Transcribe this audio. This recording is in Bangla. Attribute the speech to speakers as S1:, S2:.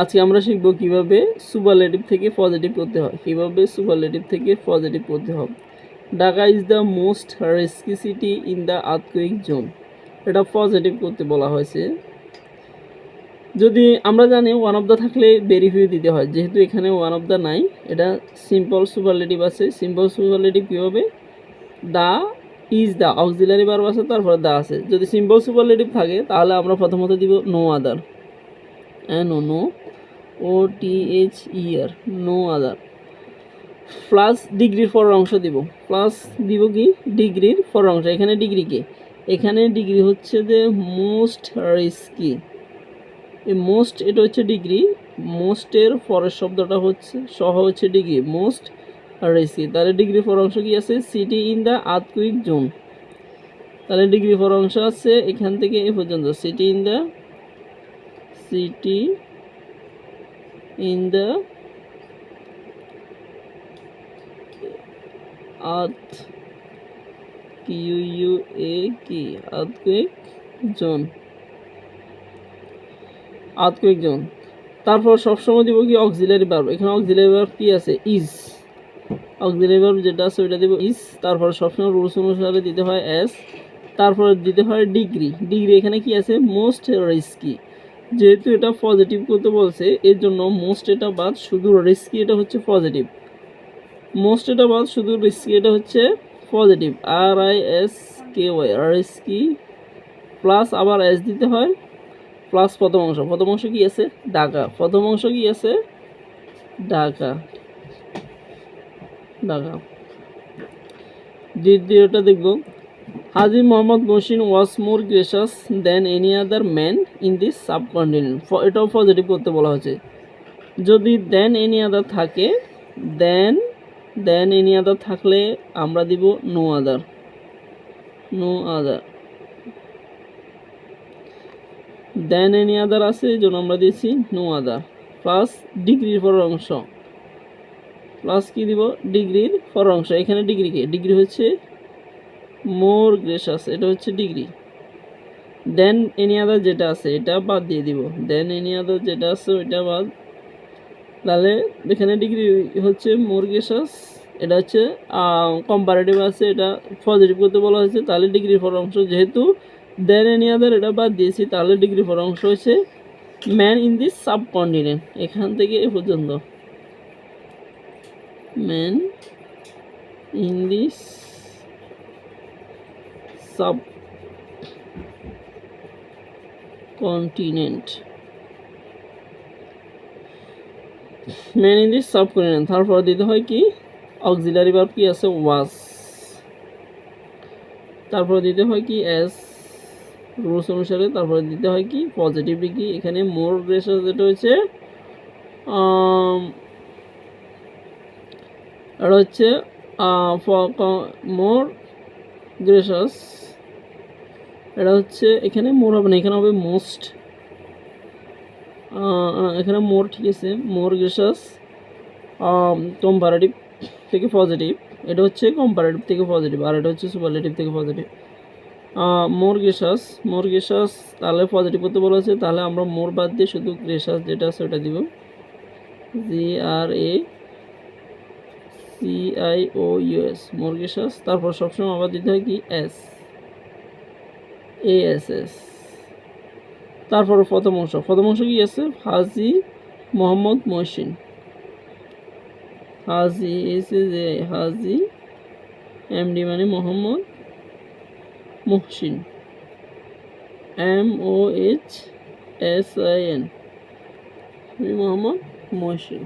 S1: আজকে আমরা শিখব কীভাবে সুপারলেটিভ থেকে পজিটিভ করতে হয়। কীভাবে সুপারলেটিভ থেকে পজিটিভ করতে হবে Dhaka is the most risky city in the earthquake zone এটা পজিটিভ করতে বলা হয়েছে। যদি আমরা জানি ওয়ান অফ দ্য থাকলে ভেরিফাই দিতে হয়। যেহেতু এখানে ওয়ান অফ দ্য নাই, এটা সিম্পল সুপারলেটিভ আছে। সিম্পল সুপারলেটিভ কী হবে? The is the auxiliary verb আছে, তারপরে দা আছে। যদি সিম্পল সুপারলেটিভ থাকে, তাহলে আমরা প্রথমত দিব no other no no O T H E R no other plus ডিগ্রির পর অংশ দিব। প্লাস দিব কি? ডিগ্রির পর অংশ। এখানে ডিগ্রি কে? এখানে ডিগ্রি হচ্ছে যে মোস্ট রিস্কি এই মোস্ট এটা হচ্ছে ডিগ্রি মোস্টের পরের শব্দটা হচ্ছে, সহ হচ্ছে ডিগ্রি মোস্ট রিস্কি তাহলে ডিগ্রি ফর অংশ কি আছে? City in the earthquake zone তাহলে ডিগ্রি ফর অংশ আছে এখান থেকে এ পর্যন্ত। City in the earth Q U A কি আর্থকুইক জোন আর্থকুইক জোন তারপর সবসময় দিব কি অক্সিলারি ভার্ব এখানে অক্সিলারি ভার্ব কি আছে? ইজ অক্সিলারি ভার্ব যেটা আছে ওইটা দিব ইজ তারপর সবসময় রুলস অনুসারে দিতে হয় এস তারপর দিতে হয় ডিগ্রি ডিগ্রি এখানে কি আছে? মোস্ট রিস্কি যেহেতু এটা পজিটিভ করতে বলছে, এর জন্য মোস্ট এটা বাদ, শুধু রিস্কি এটা হচ্ছে পজিটিভ মোস্ট এটা বাদ, শুধু রিস্কি এটা হচ্ছে positive R I S K Y R risky plus আবার এস দিতে হয় প্লাস প্রথম অংশ। প্রথম অংশ কি আছে? ঢাকা। প্রথম অংশ কি আছে? ঢাকা। ঢাকা। দ্বিতীয়টা দেখব। Haji Mohammad Mohsin was more gracious than any other man in this subcontinent এটাও পজিটিভ করতে বলা হয়েছে। যদি দেন এনি আদার থাকে দেন দেন এনি আদার থাকলে আমরা দিব no other no other than any other আছে, এই জন্য আমরা দিয়েছি নো আদার প্লাস ডিগ্রির পর অংশ। প্লাস কি দিব? ডিগ্রির পর অংশ। এখানে ডিগ্রি কে? ডিগ্রি হচ্ছে মোর গ্রেসাস এটা হচ্ছে ডিগ্রি। দেন এনি আদার যেটা আছে, এটা বাদ দিয়ে দিব। দেন এনি আদার যেটা আছে, ওইটা বাদ। তাহলে এখানে ডিগ্রি হচ্ছে মোর গ্রেসাস এটা হচ্ছে কম্পারেটিভ আছে, এটা পজিটিভ করতে বলা হয়েছে, তাহলে ডিগ্রি পর অংশ যেহেতু দেন এনি আদার এটা বাদ দিয়েছি, তাহলে ডিগ্রি পর অংশ হচ্ছে ম্যান ইন দিস সাবকন্টিনেন্ট এখান থেকে এ পর্যন্ত। Man in this subcontinent men this subcontinent তারপর দিতে হয় কি? অক্সিলারি ভার্ব কি আছে? ওয়াজ তারপর দিতে হয় কি? এস রুলস অনুসারে তারপরে দিতে হয় কি? পজিটিভ ডিগ্রি এখানে মোর গ্রেসাস যেটা হচ্ছে এটা হচ্ছে মোর গ্রেসাস এটা হচ্ছে এখানে মোর হবে না, এখানে হবে মোস্ট এখানে মোর ঠিক আছে, মোর গ্রেসাস কম্পারেটিভ থেকে পজিটিভ এটা হচ্ছে কম্পারেটিভ থেকে পজিটিভ আর এটা হচ্ছে সুপারলেটিভ থেকে পজিটিভ মোর গ্রেসাস মোর গ্রেসাস তাহলে পজিটিভ করতে বলা হয়েছে, তাহলে আমরা মোর বাদ দিয়ে শুধু গ্রেসাস যেটা আছে ওটা দিব। G R A C I O U S more gracious তারপর সবসময় আবার দিতে হয় কি? এস এ এস এস তারপর প্রথম অংশ। প্রথম অংশ কি আছে? হাজি মোহাম্মদ মহসিন। হাজি এসে যে হাজি এমডি মানে Mohammad Muhsin. M O H S I N Mohammad Mohsin.